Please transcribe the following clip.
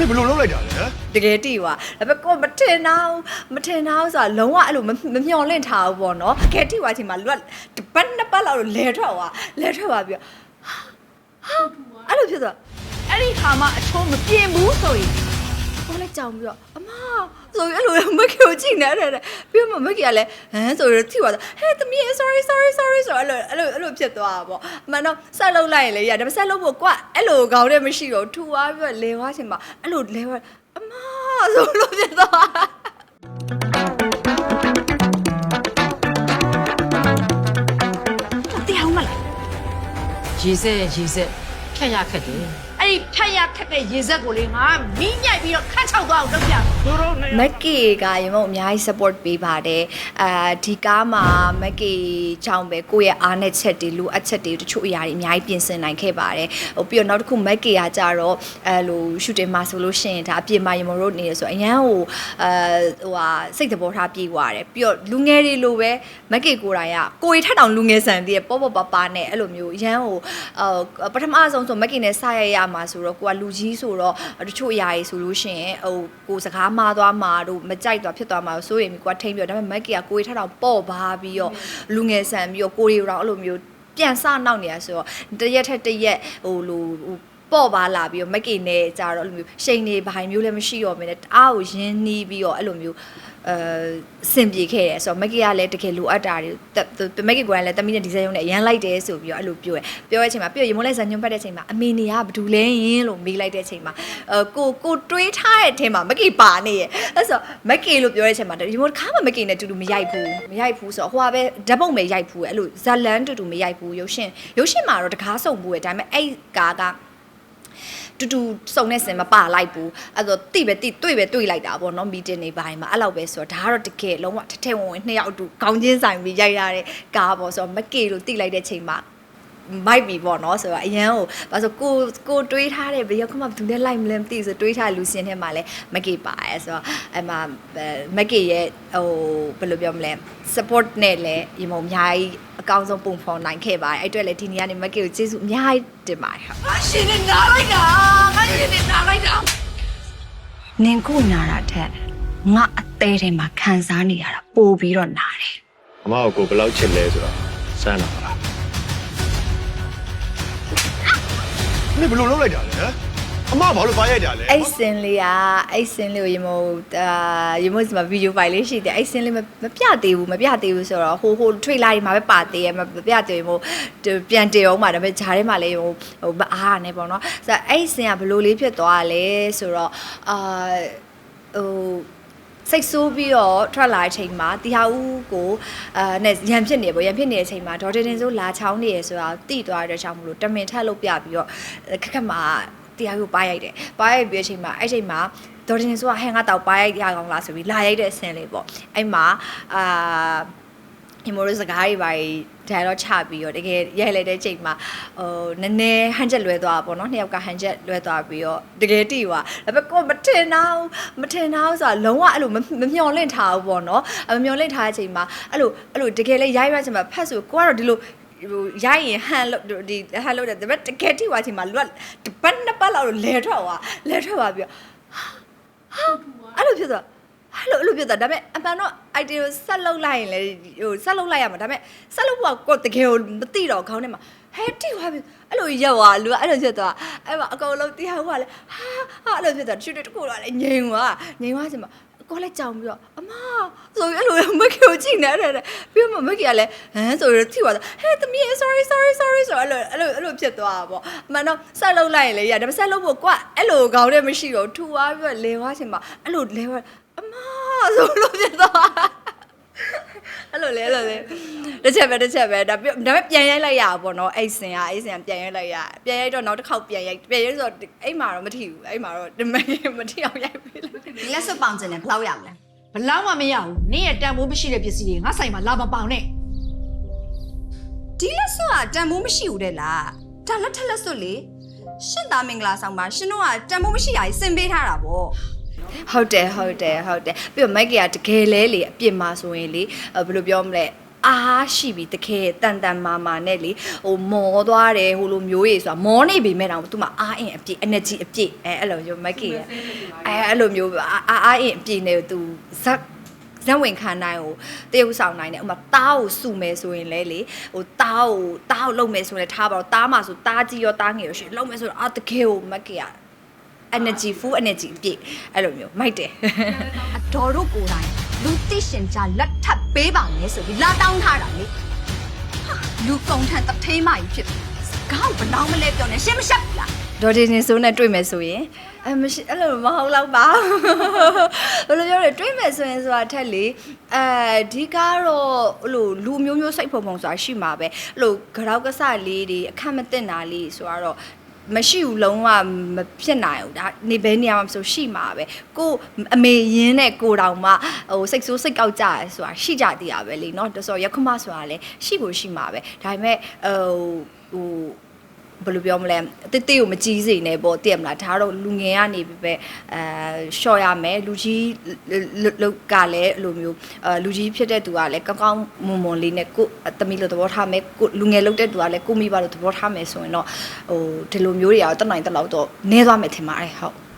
မင်းဘယ်လိုလုပ်လိုက်တာလဲဟမ်တကယ်တိွာဒါပေမဲ့ကိုယ်မထင်တော့မထင်တော့ဆိုတာလုံးဝအဲ့လိုမမမျော်လင့်ထားဘူးပေါ့နော်တကယ်တိွာချိန်မှာလူကတပတ်နှစ်ပတ်လောက်လဲထွက်သွားလဲထွက်သွားပြီးတော့ဟာအဲ့လိုဖြစ်သွားအဲ့ဒီခါမှအချိုးမပြင်းဘူးဆိုရင် ကိုလည်းကြောင်ပြီးတော့အမဆိုပြီးအဲ့လိုမက်ကိုကြည့်နေတယ်တဲ့ပြီးတော့မက်ကြီးကလည်းဟမ်ဆိုပြီးထိသွားတယ်ဟဲ့သမီး sorry sorry sorry ဆိုအဲ့လိုအဲ့လိုအဲ့လိုဖြစ်သွားတာပေါ့အမှန်တော့ဆက်လုပ်လိုက်ရင်လေရဒါပေမဲ့ဆက်လုပ်ဖို့ကွအဲ့လိုကောင်းတဲ့မရှိတော့ထူသွားပြီးတော့လဲသွားချိန်မှာအဲ့လိုလဲသွားအမဆိုလို့ဖြစ်သွားတရားမလားရေစက်ရေစက်ဖြတ်ရခက်တယ် အဲ့ဒီဖြတ်ရခက်တဲ့ရေစက်ကိုလေငါမီးညိုက်ပြီးတော့ခတ်ချောက်သွားအောင်လုပ်ပြမယ်တို့တော့နေမက်ကီကရေမုံအများကြီး support ပေးပါတယ်အာဒီကားမှာမက်ကီချောင်းပဲကိုယ့်ရဲ့အားနဲ့ချက်တွေလိုအပ်ချက်တွေတချို့အရာတွေအများကြီးပြင်ဆင်နိုင်ခဲ့ပါတယ်ဟိုပြီးတော့နောက်တစ်ခုမက်ကီကကြတော့အဲလို shooting မှာဆိုလို့ရှိရင်ဒါအပြင်မှာရေမုံတို့နေရဆိုအရန်ဟိုအဲဟိုဟာစိတ်တဘောထားပြေးသွားတယ်ပြီးတော့လူငယ်တွေလိုပဲမက်ကီကိုယ်တိုင်ကကိုယ်ထက်တောင်လူငယ်ဆန်သေးရဲ့ပေါ့ပေါ့ပါပါနဲ့အဲ့လိုမျိုးအရန်ဟိုအာပထမအဆုံးဆိုမက်ကီနဲ့စရရမှာဆိုတော့ကိုကလူကြီးဆိုတော့တချို့အရာတွေဆိုလို့ရှိရင်ဟိုကိုစကားမှားသွားမှာတို့မကြိုက်သွားဖြစ်သွားမှာဆိုရင်ကိုကထိမ့်ပြီးတော့ဒါပေမဲ့မက်ကီကကိုယ်ထက်တောင်ပေါ့ပါပြီးတော့လူငယ်ဆန်ပြီးတော့ကိုရီတော့အဲ့လိုမျိုးပြန်စနောက်နေရဆိုတော့တရက်ထက်တရက်ဟိုလိုဟို ပေါ့ပါလာပြီးတော့မက်ကီနဲ့ကြတော့အဲ့လိုမျိုးရှိန်နေဘိုင်မျိုးလည်းမရှိတော့မင်းနဲ့တအားကိုရင်းနှီးပြီးတော့အဲ့လိုမျိုးအဲစင်ပြေခဲ့တယ်ဆိုတော့မက်ကီကလည်းတကယ်လိုအပ်တာတွေမက်ကီကိုယ်ကလည်းတမီးနဲ့ဒီဇိုင်းရုံနဲ့အရန်လိုက်တယ်ဆိုပြီးတော့အဲ့လိုပြောရပြောတဲ့အချိန်မှာပြောရမလဲဇန်ညွန့်ဖတ်တဲ့အချိန်မှာအမေနေကဘာတူလဲယင်းလို့မေးလိုက်တဲ့အချိန်မှာအဲကိုကိုတွေးထားတဲ့အထင်မှာမက်ကီပါနေရဲ့အဲ့ဆိုမက်ကီလို့ပြောတဲ့အချိန်မှာဒီမိုခါမှမက်ကီနဲ့တူတူမရိုက်ဘူးမရိုက်ဘူးဆိုတော့ဟိုကပဲဓာတ်ပုံပဲရိုက်ဘူးအဲ့လိုဇလန်တူတူမရိုက်ဘူးရုပ်ရှင်ရုပ်ရှင်မှာတော့တကားစုံဘူးရဲ့ဒါပေမဲ့အဲ့ကာက တူတူစုံတဲ့စင်မပါလိုက်ဘူးအဲ့တော့တိပဲတိတွေ့ပဲတွေ့လိုက်တာပေါ့နော်မီတင်နေပိုင်းမှာအဲ့လောက်ပဲဆိုတော့ဒါကတော့တကယ်လုံးဝထထဝင်ဝင်နှစ်ယောက်အတူခေါင်းချင်းဆိုင်ပြီးရိုက်ရတဲ့ကားပေါ့ဆိုတော့မကေလို့တိလိုက်တဲ့ချိန်မှာ မိုက်ပြီပေါ့နော်ဆိုတော့အရန်ကိုဘာလို့ကိုကိုတွေးထားတဲ့ဘယ်ရောက်မှဘယ်သူနဲ့လိုက်မလဲမသိဘူးဆိုတွေးထားတဲ့လူစင်ထဲမှာလဲမကေပါရဲဆိုတော့အဲ့မှာမကေရဲ့ဟိုဘယ်လိုပြောမလဲ support နဲ့လဲရေမုံအများကြီးအကောင်းဆုံးပုံဖော်နိုင်ခဲ့ပါတယ်အဲ့အတွက်လည်းဒီနေ့ကနေမကေကိုကျေးဇူးအများကြီးတင်ပါတယ်ဟုတ်ငါရှင်နဲ့နားလိုက်တာငါရှင်နဲ့နားလိုက်တာနင်ကိုနာတာထက်ငါအသေးထဲမှာခံစားနေရတာပိုပြီးတော့နာတယ်အမကိုဘယ်လောက်ချစ်လဲဆိုတော့စမ်းတာ ပါလားမင်းဘယ်လိုလုပ်လိုက်တာလဲဟမ်အမဘာလို့ပါရိုက်တာလဲအဲ့စင်လေးကအဲ့စင်လေးကိုရေမို့အာရေမို့ဒီမှာဗီဒီယိုဖိုင်လေးရှိတယ်အဲ့စင်လေးမမပြသေးဘူးမပြသေးဘူးဆိုတော့ဟိုဟိုထွေလာတွေမှာပဲပါသေးရဲ့မပြသေးဘူးပြန်တည်အောင်မှာဒါပေမဲ့ဂျားထဲမှာလေးဟိုဟိုမအားရနဲ့ပေါ့နော်ဆိုတော့အဲ့စင်ကဘလို့လေးဖြစ်သွားလဲဆိုတော့အာဟို စိတ်ဆိုးပြီးတော့ထွက်လာတဲ့အချိန်မှာတီဟာဦးကိုအာနဲ့ရန်ဖြစ်နေပေါ့ရန်ဖြစ်နေတဲ့အချိန်မှာဒေါ်တင်တင်ဆိုလာချောင်းနေရဆိုတာတိသွားတဲ့ကြောင့်မလို့တမင်ထက်လို့ပြပြီးတော့ခက်ခက်မှာတရားကိုပါရိုက်တယ်ပါရိုက်ပြီးတဲ့အချိန်မှာအဲ့အချိန်မှာဒေါ်တင်တင်ဆိုတာဟဲငါတော့ပါရိုက်ရကောင်လားဆိုပြီးလာရိုက်တဲ့အဆင်လေးပေါ့အဲ့မှာအာဒီမိုးရစကားတွေပါ ဒိုင်တော့ချပြီးတော့တကယ်ရိုက်လိုက်တဲ့ချိန်မှာဟိုနည်းနည်းဟန်ချက်လွဲသွားပေါ့နော်နှစ်ယောက်ကဟန်ချက်လွဲသွားပြီးတော့တကယ်တိွာဒါပေမဲ့ကိုယ်မထင်တော့မထင်တော့ဆိုတာလုံးဝအဲ့လိုမမမျော်လင့်ထားဘူးပေါ့နော်အမမျော်လင့်ထားတဲ့အချိန်မှာအဲ့လိုအဲ့လိုတကယ်လေးရိုက်ရချိန်မှာဖတ်ဆိုကိုကတော့ဒီလိုဟိုရိုက်ရင်ဟန်လို့ဒီဟန်လို့တယ်ဒါပေမဲ့တကယ်တိွာချိန်မှာလူကတပတ်နှစ်ပတ်လောက်လဲထွက်သွားလဲထွက်သွားပြီးတော့အဲ့လိုဖြစ်သွား အဲ့လိုအဲ့လိုဖြစ်သွားဒါပေမဲ့အမှန်တော့ idea ကိုဆက်လုပ်လိုက်ရင်လေဟိုဆက်လုပ်လိုက်ရမှာဒါပေမဲ့ဆက်လုပ်ဖို့ကကိုယ်တကယ်ကိုမသိတော့ခေါင်းထဲမှာဟဲတိသွားပြီအဲ့လိုရက်သွားလူကအဲ့လိုဖြစ်သွားအဲ့မှာအကုန်လုံးတရားဟိုကလည်းဟာဟာအဲ့လိုဖြစ်သွားချွတ်တကူတော့လည်းငြိမ်သွားငြိမ်သွားချင်မှာကိုလည်းကြောင်ပြီးတော့အမဆိုပြီးအဲ့လိုမက်ကိုကြည့်နေတယ်ပြီးတော့မက်ကလည်းဟမ်ဆိုပြီးထိသွားဟဲသမီး sorry sorry sorry ဆိုတော့အဲ့လိုအဲ့လိုအဲ့လိုဖြစ်သွားတာပေါ့အမှန်တော့ဆက်လုပ်လိုက်ရင်လေရဒါပေမဲ့ဆက်လုပ်ဖို့ကွအဲ့လိုခေါင်းထဲမရှိတော့ထူသွားပြီးတော့လဲသွားချင်မှာအဲ့လိုလဲသွား အမဆိုလို့ဖြစ်သွားအဲ့လိုလေအဲ့လိုလေတစ်ချက်ပဲတစ်ချက်ပဲဒါပြဒါပေမဲ့ပြန်ရိုက်လိုက်ရတာပေါ့နော်အဲ့စင်ကအဲ့စင်ကပြန်ရိုက်လိုက်ရပြန်ရိုက်တော့နောက်တစ်ခေါက်ပြန်ရိုက်ပြန်ရိုက်ဆိုတော့အဲ့မှာတော့မထီဘူးအဲ့မှာတော့မမထီအောင်ရိုက်ပေးလိုက်ဒီလက်စွပ်ပေါင်ကျင်တယ်ဘယ်လောက်ရမလဲဘလောက်မှမရဘူးနင့်ရဲ့တန်ဖိုးမရှိတဲ့ပစ္စည်းတွေငါဆိုင်မှာလာမပေါင်နဲ့ဒီလက်စွပ်ကတန်ဖိုးမရှိဘူးတဲ့လားဒါလက်ထက်လက်စွပ်လေရှင့်သားမင်္ဂလာဆောင်မှာရှင်တို့ကတန်ဖိုးမရှိတာကြီးစင်ပေးထားတာဗော ဟုတ်တယ်ဟုတ်တယ်ဟုတ်တယ်ပြီးတော့မိုက်ကီကတကယ်လဲလေအပြစ်မှာဆိုရင်လေအဲ့ဘယ်လိုပြောမလဲအားရှိပြီတခဲတန်တန်မာမာနဲ့လေဟိုမောသွားတယ်ဟိုလိုမျိုးကြီးဆိုတာမောနေပြီမဲ့တော့သူမှအားအင်အပြည့် energy အပြည့်အဲအဲ့လိုမျိုးမိုက်ကီရဲ့အဲအဲ့လိုမျိုးအားအားအင်အပြည့်နဲ့သူဇက်ဇက်ဝင်ခံနိုင်ကိုတရုပ်ဆောင်နိုင်တယ်ဥမာတားကိုစုမယ်ဆိုရင်လေလေဟိုတားကိုတားကိုလုံမယ်ဆိုရင်ထားပါတော့တားမှာဆိုတားကြီးရောတားငယ်ရောရှိလုံမယ်ဆိုတော့အာတကယ်ကိုမက်ကီရ energy full energy အပြည့်အဲ့လိုမျိုးမိုက်တယ်အတော်တို့ကိုယ်တိုင်လူသိရှင်ကြလက်ထပ်ပေးပါမယ်ဆိုပြီးလာတောင်းထားတာလေဟာလူကုန်ထန်တထေးမကြီးဖြစ်ပြီစကောင်းဘလောင်းမလဲပြောနေရှင်းမရှက်ဘူးလားဒေါ်ဒီနေဆိုးနဲ့တွေ့မယ်ဆိုရင်အဲမရှိအဲ့လိုမဟုတ်တော့ပါဘယ်လိုပြောလဲတွေ့မယ်ဆိုရင်ဆိုတာထက်လေအဲဒီကတော့အဲ့လိုလူမျိုးမျိုးစိတ်ဖုံဖုံဆိုတာရှိမှာပဲအဲ့လိုကြောက်ကစလေးတွေအခက်မတင်တာလေးဆိုတာတော့ မရှိဘူးလုံးဝမဖြစ်နိုင်ဘူးဒါနေဘဲနေရာမှာမဆိုရှိမှာပဲကိုအမေရင်းနဲ့ကိုတောင်မှဟိုစိတ်ဆိုးစိတ်ကောက်ကြရဲဆိုတာရှိကြသေးတာပဲလေเนาะဒါဆိုရခမဆိုတာလည်းရှိဖို့ရှိမှာပဲဒါပေမဲ့ဟိုဟို ဘယ်လိုပြောမလဲတိတိကိုမကြည့်စေနဲ့ပေါ့တည်မလားဒါတော့လူငယ်ကနေပြီပဲအဲရှော့ရမယ်လူကြီးလုတ်ကလည်းအဲ့လိုမျိုးအဲလူကြီးဖြစ်တဲ့သူကလည်းကောင်းကောင်းမွန်မွန်လေးနဲ့ကိုတမီလို့သဘောထားမယ်ကိုလူငယ်လုတ်တဲ့သူကလည်းကိုမိဘလို့သဘောထားမယ်ဆိုရင်တော့ဟိုဒီလိုမျိုးတွေကတော့တနိုင်တလောက်တော့နည်းသွားမယ်ထင်ပါတယ်ဟုတ်